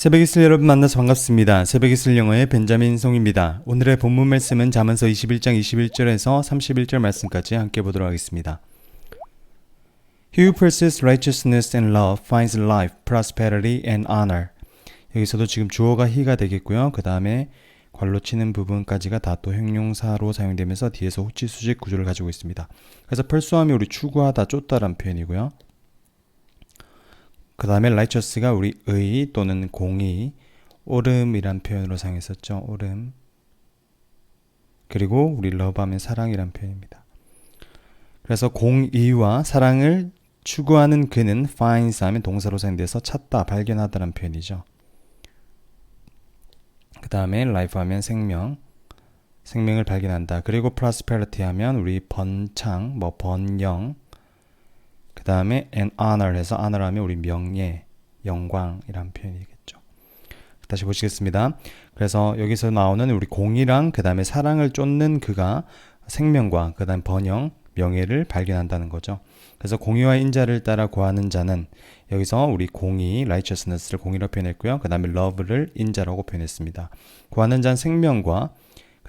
새벽 이슬 여러분 만나서 반갑습니다. 새벽 이슬 영어의 벤자민 송입니다. 오늘의 본문 말씀은 잠언서 21장 21절에서 31절 말씀까지 함께 보도록 하겠습니다. He who pursues righteousness and love finds life, prosperity and honor. 여기서도 지금 주어가 he가 되겠고요. 그 다음에 괄로 치는 부분까지가 다 또 형용사로 사용되면서 뒤에서 후치 수직 구조를 가지고 있습니다. 그래서 pursue하면 우리 추구하다, 쫓다라는 표현이고요. 그 다음에 righteous가 우리 의 또는 공의, 옳음이란 표현으로 사용했었죠. 옳음. 그리고 우리 love하면 사랑이란 표현입니다. 그래서 공의와 사랑을 추구하는 그는 finds 하면 동사로 사용돼서 찾다, 발견하다라는 표현이죠. 그 다음에 life 하면 생명, 생명을 발견한다. 그리고 prosperity 하면 우리 번창, 뭐 번영, 그 다음에 and honor 해서 honor 하면 우리 명예, 영광이란 표현이겠죠. 다시 보시겠습니다. 그래서 여기서 나오는 우리 공이랑 그 다음에 사랑을 쫓는 그가 생명과 그 다음 번영, 명예를 발견한다는 거죠. 그래서 공의와 인자를 따라 구하는 자는 여기서 우리 공의, righteousness를 공의로 표현했고요. 그 다음에 love를 인자라고 표현했습니다. 구하는 자는 생명과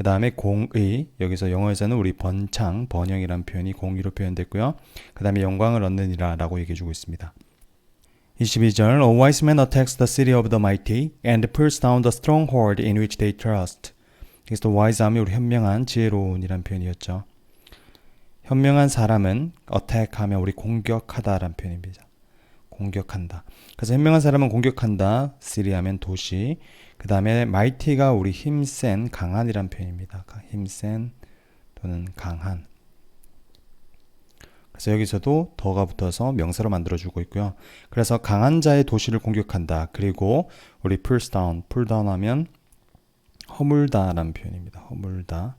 그 다음에 공의, 여기서 영어에서는 우리 번창, 번영이란 표현이 공의로 표현됐고요. 그 다음에 영광을 얻느니라 라고 얘기해주고 있습니다. 22절 A wise man attacks the city of the mighty and pulls down the stronghold in which they trust. 여기서 wise 하면 우리 현명한, 지혜로운이란 표현이었죠. 현명한 사람은 attack 하면 우리 공격하다라는 표현입니다. 공격한다. 그래서 현명한 사람은 공격한다. city 하면 도시. 그 다음에 mighty가 우리 힘센, 강한이란 표현입니다. 힘센 또는 강한. 그래서 여기서도 더가 붙어서 명사로 만들어주고 있고요. 그래서 강한 자의 도시를 공격한다. 그리고 우리 pulls down, pull down 하면 허물다라는 표현입니다. 허물다.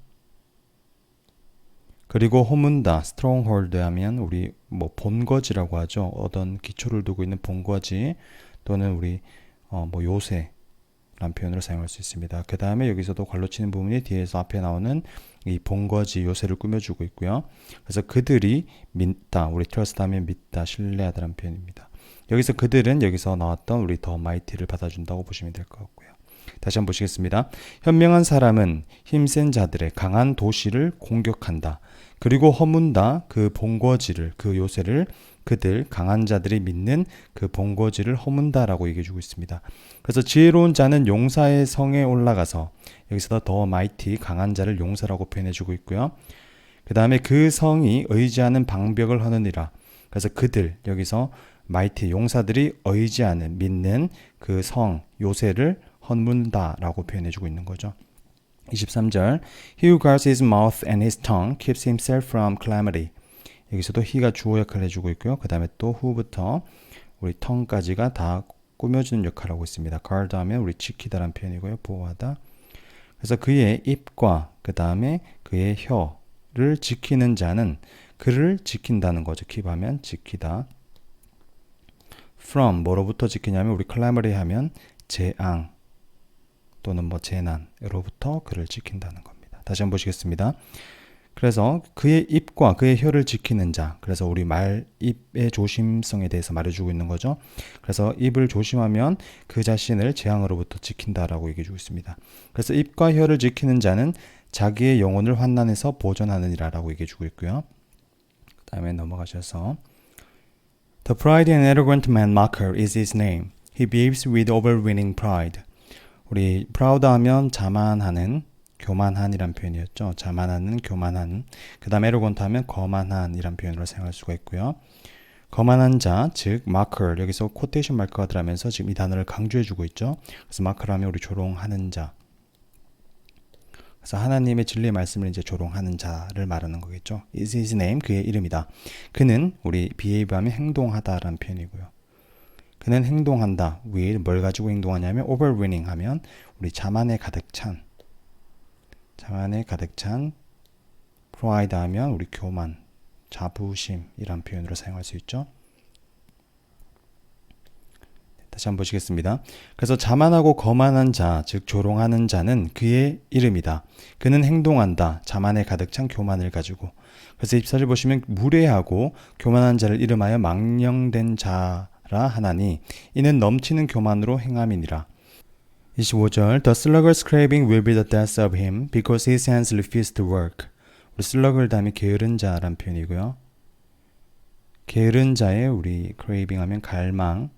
그리고 허문다, stronghold 하면 우리 뭐 본거지라고 하죠. 어떤 기초를 두고 있는 본거지 또는 우리 어 뭐 요새 라는 표현으로 사용할 수 있습니다. 그 다음에 여기서도 괄로 치는 부분이 뒤에서 앞에 나오는 이 본거지 요새를 꾸며주고 있고요. 그래서 그들이 믿다, 우리 trust 하면 믿다, 신뢰하다라는 표현입니다. 여기서 그들은 여기서 나왔던 우리 더 마이티를 받아준다고 보시면 될 것 같고요. 다시 한번 보시겠습니다. 현명한 사람은 힘센 자들의 강한 도시를 공격한다. 그리고 허문다 그 본거지를 그 요새를 그들 강한 자들이 믿는 그 본거지를 허문다라고 얘기해 주고 있습니다. 그래서 지혜로운 자는 용사의 성에 올라가서 여기서 더 마이티 강한 자를 용사라고 표현해 주고 있고요. 그 다음에 그 성이 의지하는 방벽을 허느니라. 그래서 그들 여기서 마이티 용사들이 의지하는 믿는 그 성 요새를 허문다라고 표현해 주고 있는 거죠. 23절 He who guards his mouth and his tongue keeps himself from calamity. 여기서도 he가 주어 역할을 해주고 있고요. 그 다음에 또 who부터 우리 tongue까지가 다 꾸며주는 역할을 하고 있습니다. guard 하면 우리 지키다라는 표현이고요. 보호하다. 그래서 그의 입과 그 다음에 그의 혀를 지키는 자는 그를 지킨다는 거죠. keep 하면 지키다. from 뭐로부터 지키냐면 우리 calamity 하면 재앙 또는 뭐 재난으로부터 그를 지킨다는 겁니다. 다시 한번 보시겠습니다. 그래서 그의 입과 그의 혀를 지키는 자. 그래서 우리 말 입의 조심성에 대해서 말해주고 있는 거죠. 그래서 입을 조심하면 그 자신을 재앙으로부터 지킨다라고 얘기해주고 있습니다. 그래서 입과 혀를 지키는 자는 자기의 영혼을 환난에서 보존하느니라라고 얘기해주고 있고요. 그 다음에 넘어가셔서 The pride and arrogant man mocker is his name. He behaves with overweening pride. 우리 proud 하면 자만하는 교만한이란 표현이었죠. 자만하는 교만한. 그 다음에 arrogant 하면 거만한이란 표현으로 사용할 수가 있고요. 거만한 자, 즉 마커 여기서 코테이션 마커가 들어가면서 지금 이 단어를 강조해주고 있죠. 그래서 마커라면 우리 조롱하는 자. 그래서 하나님의 진리의 말씀을 이제 조롱하는 자를 말하는 거겠죠. Is his name 그의 이름이다. 그는 우리 behave하면 행동하다라는 표현이고요. 그는 행동한다. will 뭘 가지고 행동하냐면 overweening 하면 우리 자만에 가득 찬 자만에 가득 찬 pride 하면 우리 교만, 자부심이란 표현으로 사용할 수 있죠. 다시 한번 보시겠습니다. 그래서 자만하고 거만한 자, 즉 조롱하는 자는 그의 이름이다. 그는 행동한다. 자만에 가득 찬 교만을 가지고. 그래서 24절 보시면 무례하고 교만한 자를 이름하여 망령된 자라 하나니 이는 넘치는 교만으로 행함이니라. 25절 The slugger's craving will be the death of him because his hands refuse to work. 우리 다음에 게으른 자란 표현이고요. 게으른 자의 우리 craving 하면 갈망.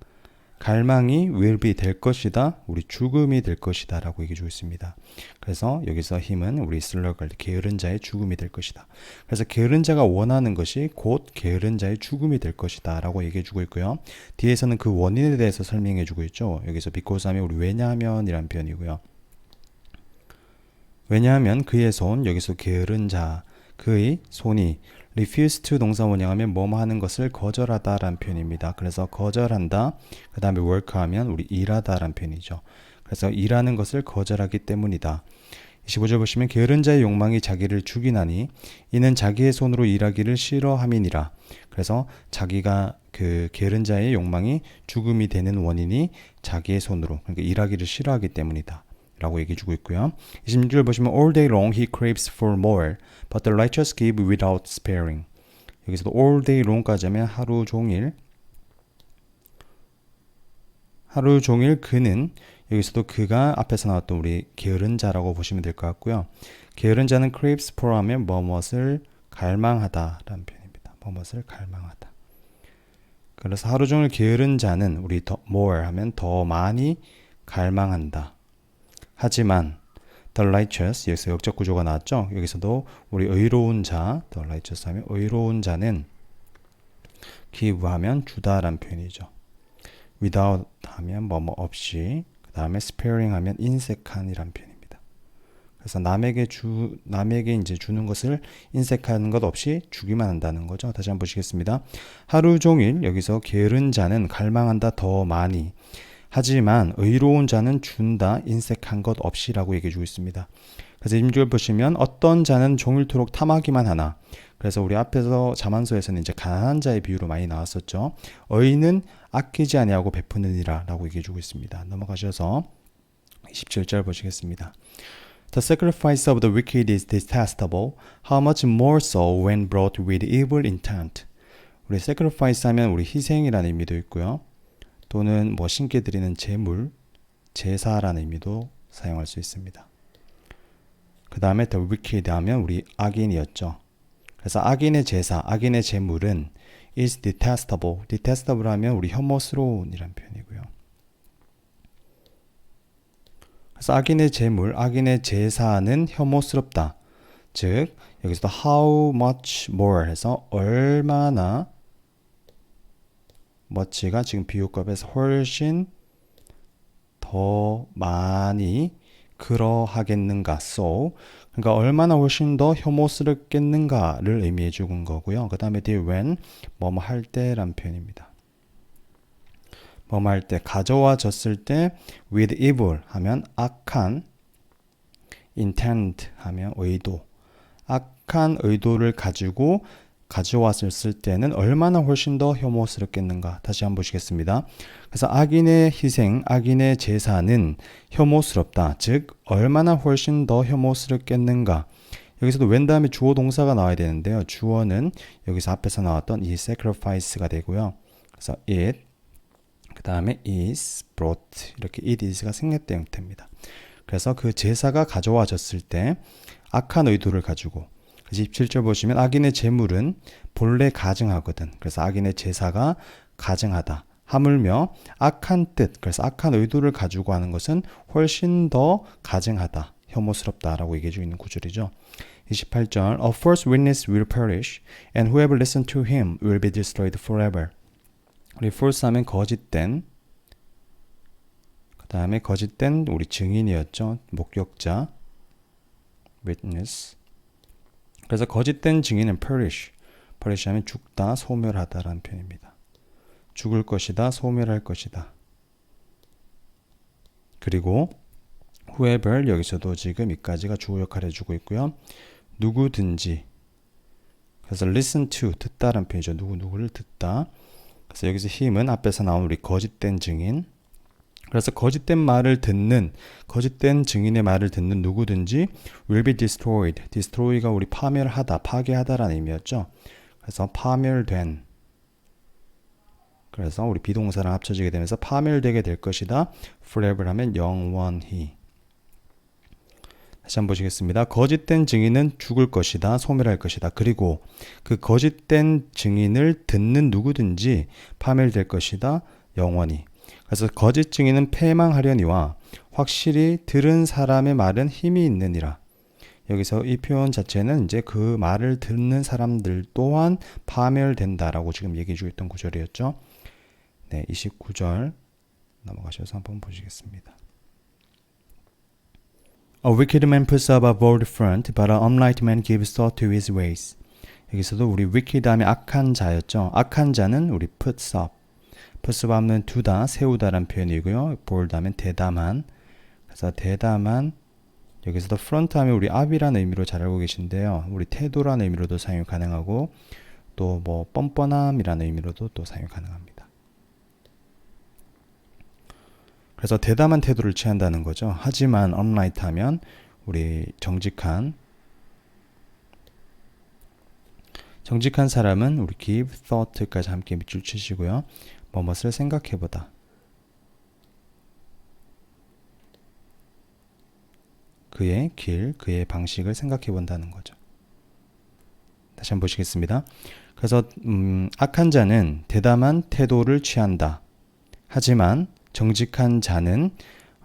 갈망이 will be 될 것이다. 우리 죽음이 될 것이다. 라고 얘기해 주고 있습니다. 그래서 여기서 힘은 우리 슬러걸 게으른 자의 죽음이 될 것이다. 그래서 게으른 자가 원하는 것이 곧 게으른 자의 죽음이 될 것이다. 라고 얘기해 주고 있고요. 뒤에서는 그 원인에 대해서 설명해 주고 있죠. 여기서 because 하면 우리 왜냐하면 이란 표현이고요. 왜냐하면 그의 손, 여기서 게으른 자, 그의 손이 refuse to 동사 원형 하면 뭐뭐 하는 것을 거절하다 라는 표현입니다. 그래서 거절한다. 그 다음에 work 하면 우리 일하다 라는 표현이죠. 그래서 일하는 것을 거절하기 때문이다. 25절 보시면 게으른 자의 욕망이 자기를 죽이나니 이는 자기의 손으로 일하기를 싫어함이니라. 그래서 자기가 그 게으른 자의 욕망이 죽음이 되는 원인이 자기의 손으로 그러니까 일하기를 싫어하기 때문이다. 라고 얘기해 주고 있고요. 26절 보시면 all day long he craves for more but the righteous give without sparing. 여기서도 all day long까지 하면 하루 종일 하루 종일 그는 여기서도 그가 앞에서 나왔던 우리 게으른 자라고 보시면 될 것 같고요. 게으른 자는 craves for 하면 뭐뭇을 갈망하다라는 표현입니다. 뭐뭇을 갈망하다. 그래서 하루 종일 게으른 자는 우리 더 more 하면 더 많이 갈망한다. 하지만 the righteous 여기서 역적 구조가 나왔죠. 여기서도 우리 의로운 자 the righteous 하면 의로운 자는 give 하면 주다라는 표현이죠. without 하면 뭐뭐 없이 그 다음에 sparing 하면 인색한이란 표현입니다. 그래서 남에게 주 남에게 이제 주는 것을 인색하는 것 없이 주기만 한다는 거죠. 다시 한번 보시겠습니다. 하루 종일 여기서 게으른 자는 갈망한다 더 많이 하지만 의로운 자는 준다 인색한 것 없이라고 얘기해 주고 있습니다. 그래서 임주를 보시면 어떤 자는 종일토록 탐하기만 하나. 그래서 우리 앞에서 자만서에서는 이제 가난한 자의 비유로 많이 나왔었죠. 의인은 아끼지 아니하고 베푸느니라라고 얘기해 주고 있습니다. 넘어가셔서 27절 보시겠습니다. The sacrifice of the wicked is detestable. How much more so when brought with evil intent. 우리 sacrifice 하면 우리 희생이라는 의미도 있고요. 또는 뭐 신께 드리는 제물, 제사라는 의미도 사용할 수 있습니다. 그 다음에 the wicked 하면 우리 악인이었죠. 그래서 악인의 제사, 악인의 제물은 is detestable. detestable 하면 우리 혐오스러운이란 표현이고요. 그래서 악인의 제물, 악인의 제사는 혐오스럽다. 즉 여기서 how much more 해서 얼마나 much가 지금 비유급에서 훨씬 더 많이 그러하겠는가 so 그러니까 얼마나 훨씬 더 혐오스럽겠는가를 의미해 주는 거고요. 그 다음에 뒤에 when 뭐뭐 할 때란 표현입니다. 뭐뭐 할 때 가져와졌을 때 with evil 하면 악한 intent 하면 의도 악한 의도를 가지고 가져왔을 때는 얼마나 훨씬 더 혐오스럽겠는가 다시 한번 보시겠습니다. 그래서 악인의 희생, 악인의 제사는 혐오스럽다. 즉 얼마나 훨씬 더 혐오스럽겠는가. 여기서도 웬 다음에 주어 동사가 나와야 되는데요. 주어는 여기서 앞에서 나왔던 이 sacrifice가 되고요. 그래서 it 그 다음에 is brought 이렇게 it is가 생략된 형태입니다. 그래서 그 제사가 가져와졌을 때 악한 의도를 가지고 27절 보시면 악인의 재물은 본래 가증하거든. 그래서 악인의 제사가 가증하다. 하물며 악한 뜻, 그래서 악한 의도를 가지고 하는 것은 훨씬 더 가증하다. 혐오스럽다라고 얘기해 주고 있는 구절이죠. 28절 A false witness will perish and whoever listens to him will be destroyed forever. 우리 false 하면 거짓된 그 다음에 거짓된 우리 증인이었죠. 목격자 witness 그래서 거짓된 증인은 perish. perish 하면 죽다, 소멸하다라는 표현입니다. 죽을 것이다, 소멸할 것이다. 그리고 whoever 여기서도 지금 이까지가 주어 역할을 해주고 있고요. 누구든지 그래서 listen to 듣다라는 표현이죠. 누구 누구를 듣다. 그래서 여기서 힘은 앞에서 나온 우리 거짓된 증인 그래서 거짓된 말을 듣는 거짓된 증인의 말을 듣는 누구든지 will be destroyed. destroy가 우리 파멸하다, 파괴하다라는 의미였죠. 그래서 파멸된 그래서 우리 비동사랑 합쳐지게 되면서 파멸되게 될 것이다. forever 하면 영원히. 다시 한번 보시겠습니다. 거짓된 증인은 죽을 것이다. 소멸할 것이다. 그리고 그 거짓된 증인을 듣는 누구든지 파멸될 것이다. 영원히. 그래서 거짓 증인은 패망하려니와 확실히 들은 사람의 말은 힘이 있느니라. 여기서 이 표현 자체는 이제 그 말을 듣는 사람들 또한 파멸된다라고 지금 얘기해 주고 있던 구절이었죠. 네, 29절 넘어가셔서 한번 보시겠습니다. A wicked man puts up a bold front, but an upright man gives thought to his ways. 여기서도 우리 wicked 다음에 악한 자였죠. 악한 자는 우리 puts up. Up 하면 두다, 세우다라는 표현이고요. bold 하면 대담한. 그래서 대담한 여기서도 front 하면 우리 up이라는 의미로 잘 알고 계신데요. 우리 태도라는 의미로도 사용이 가능하고 또 뭐 뻔뻔함이라는 의미로도 또 사용이 가능합니다. 그래서 대담한 태도를 취한다는 거죠. 하지만 upright 하면 우리 정직한 정직한 사람은 우리 give thought까지 함께 밑줄 치시고요. 뭐뭇을 생각해보다. 그의 길, 그의 방식을 생각해 본다는 거죠. 다시 한번 보시겠습니다. 그래서 음, 악한 자는 대담한 태도를 취한다. 하지만 정직한 자는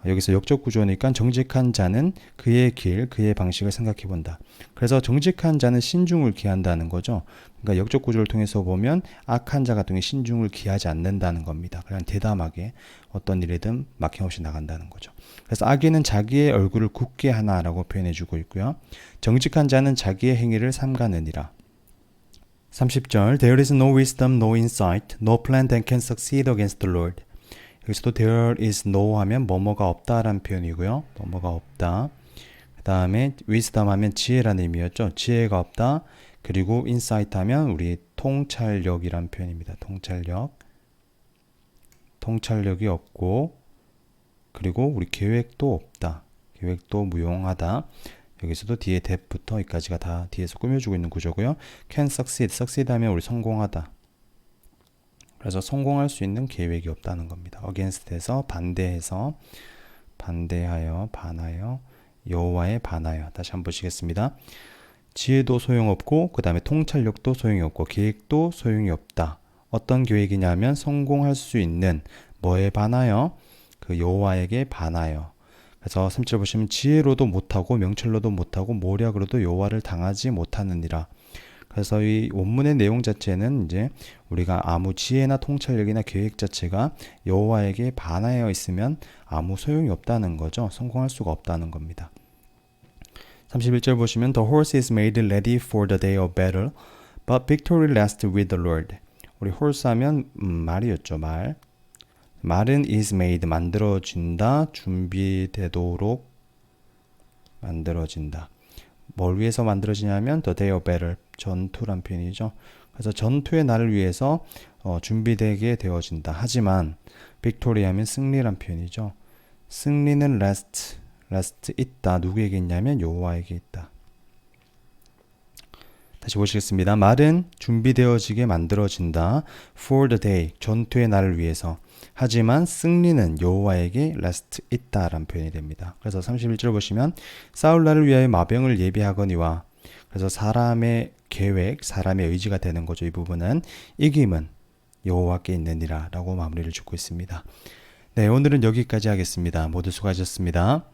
여기서 역적 구조니까 정직한 자는 그의 길, 그의 방식을 생각해 본다. 그래서 정직한 자는 신중을 기한다는 거죠. 그러니까 역적 구조를 통해서 보면 악한 자 같은 경우 신중을 기하지 않는다는 겁니다. 그냥 대담하게 어떤 일이든 막힘없이 나간다는 거죠. 그래서 악인은 자기의 얼굴을 굳게 하나라고 표현해 주고 있고요. 정직한 자는 자기의 행위를 삼가느니라. 30절 There is no wisdom, no insight, no plan that can succeed against the Lord. 여기서도 there is no 하면 뭐뭐가 없다라는 표현이고요. 뭐뭐가 없다. 그 다음에 wisdom 하면 지혜라는 의미였죠. 지혜가 없다. 그리고 insight 하면 우리 통찰력이란 표현입니다. 통찰력. 통찰력이 없고 그리고 우리 계획도 없다. 계획도 무용하다. 여기서도 뒤에 that부터 여기까지가 다 뒤에서 꾸며주고 있는 구조고요. can succeed, succeed 하면 우리 성공하다. 그래서 성공할 수 있는 계획이 없다는 겁니다. against에서 반대해서 반대하여 반하여 여호와에 반하여 다시 한번 보시겠습니다. 지혜도 소용없고 그 다음에 통찰력도 소용이 없고 계획도 소용이 없다. 어떤 계획이냐면 성공할 수 있는 뭐에 반하여 그 여호와에게 반하여 그래서 3절 보시면 지혜로도 못하고 명철로도 못하고 모략으로도 여호와를 당하지 못하느니라. 그래서 이 원문의 내용 자체는 이제 우리가 아무 지혜나 통찰력이나 계획 자체가 여호와에게 반하여 있으면 아무 소용이 없다는 거죠. 성공할 수가 없다는 겁니다. 31절 보시면 The horse is made ready for the day of battle, but victory lasts with the Lord. 우리 horse 하면 음, 말이었죠, 말. 말은 is made 만들어진다, 준비되도록 만들어진다. 뭘 위해서 만들어지냐면 the day of battle 전투란 표현이죠. 그래서 전투의 날을 위해서 어, 준비되게 되어진다. 하지만 하면 승리란 표현이죠. 승리는 last, last 있다. 누구에게 있냐면 여호와에게 있다. 다시 보시겠습니다. 말은 준비되어지게 만들어진다. For the day, 전투의 날을 위해서. 하지만 승리는 여호와에게 last 있다라는 표현이 됩니다. 그래서 31절 보시면 싸울 날을 위하여 마병을 예비하거니와 그래서 사람의 계획, 사람의 의지가 되는 거죠. 이 부분은 이김은 여호와께 있느니라라고 마무리를 짓고 있습니다. 네, 오늘은 여기까지 하겠습니다. 모두 수고하셨습니다.